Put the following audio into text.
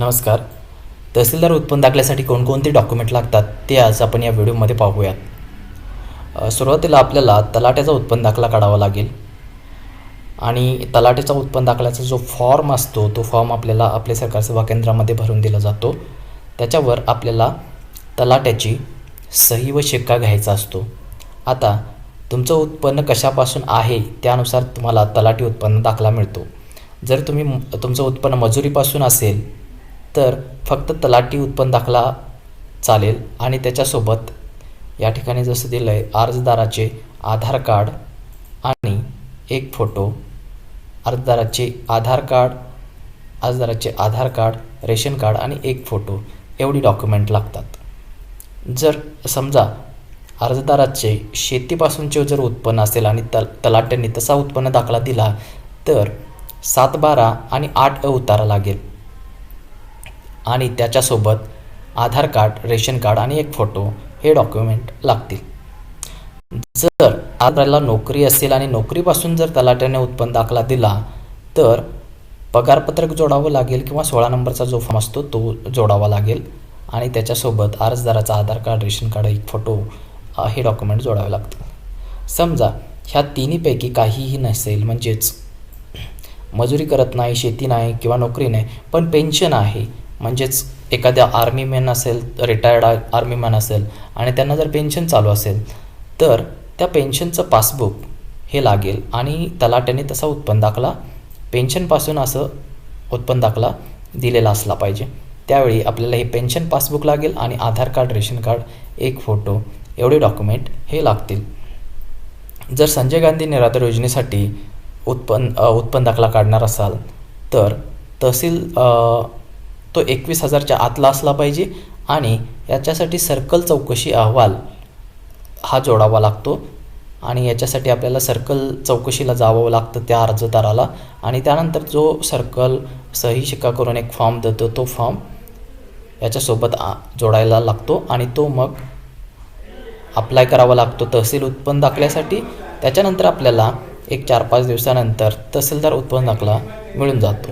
नमस्कार. तहसीलदार उत्पन्न दाखल्यासाठी कोणकोणते डॉक्युमेंट लागतात ते आज आपण या व्हिडिओमध्ये पाहूयात. सुरुवातीला आपल्याला तलाट्याचा उत्पन्न दाखला काढावा लागेल. आणि तलाट्याचा उत्पन्न दाखल्याचा जो फॉर्म असतो तो फॉर्म आपल्याला आपल्या सरकार सेवा केंद्रामध्ये भरून दिला जातो. त्याच्यावर आपल्याला तलाट्याची सही व शिक्का घ्यायचा असतो. आता तुमचं उत्पन्न कशापासून आहे त्यानुसार तुम्हाला तलाठी उत्पन्न दाखला मिळतो. जर तुम्ही तुमचं उत्पन्न मजुरीपासून असेल तर फक्त तलाठी उत्पन्न दाखला चालेल. आणि त्याच्यासोबत या ठिकाणी जसं दिलं आहे अर्जदाराचे आधार कार्ड आणि एक फोटो. अर्जदाराचे आधार कार्ड अर्जदाराचे आधार कार्ड रेशन कार्ड आणि एक फोटो. एवढी डॉक्युमेंट लागतात. जर समजा अर्जदाराचे शेतीपासूनचे जर उत्पन्न असेल आणि तल तलाट्यांनी तसा उत्पन्न दाखला दिला तर सात बारा आणि आठ अ उतारा लागेल. आणि त्याच्यासोबत आधार कार्ड रेशन कार्ड आणि एक फोटो हे डॉक्युमेंट लागतील. जर आपल्याला नोकरी असेल आणि नोकरीपासून जर तलाट्याने उत्पन्न दाखला दिला तर पगारपत्रक जोडावं लागेल किंवा सोळा नंबरचा जो फॉर्म असतो तो जोडावा लागेल. आणि त्याच्यासोबत अर्जदाराचा आधार कार्ड रेशन कार्ड एक फोटो हे डॉक्युमेंट जोडावे लागतील. समजा ह्या तिन्हीपैकी काहीही नसेल म्हणजेच मजुरी करत नाही शेती नाही किंवा नोकरी नाही पण पेन्शन आहे म्हणजेच एखाद्या आर्मी मॅन असेल रिटायर्ड आर्मी मॅन असेल आणि त्यांना जर पेन्शन चालू असेल तर त्या पेन्शनचं पासबुक हे लागेल आणि तलाट्याने तसा उत्पन्न दाखला पेन्शनपासून असं उत्पन्न दाखला दिलेला असला पाहिजे. त्यावेळी आपल्याला हे पेन्शन पासबुक लागेल आणि आधार कार्ड रेशन कार्ड एक फोटो एवढे डॉक्युमेंट हे लागतील. जर संजय गांधी निराधार योजनेसाठी उत्पन्न उत्पन्न दाखला काढणार असाल तर तहसील तो एकवीस हजारच्या आतला असला पाहिजे आणि याच्यासाठी सर्कल चौकशी अहवाल हा जोडावा लागतो आणि याच्यासाठी आपल्याला सर्कल चौकशीला जावं लागतं त्या अर्जदाराला आणि त्यानंतर जो सर्कल सही शिक्का करून एक फॉर्म देतो तो फॉर्म याच्यासोबत आ जोडायला लागतो आणि तो मग अप्लाय करावा लागतो तहसील उत्पन्न दाखल्यासाठी. त्याच्यानंतर आपल्याला एक चार पाच दिवसानंतर तहसीलदार उत्पन्न दाखला मिळून जातो.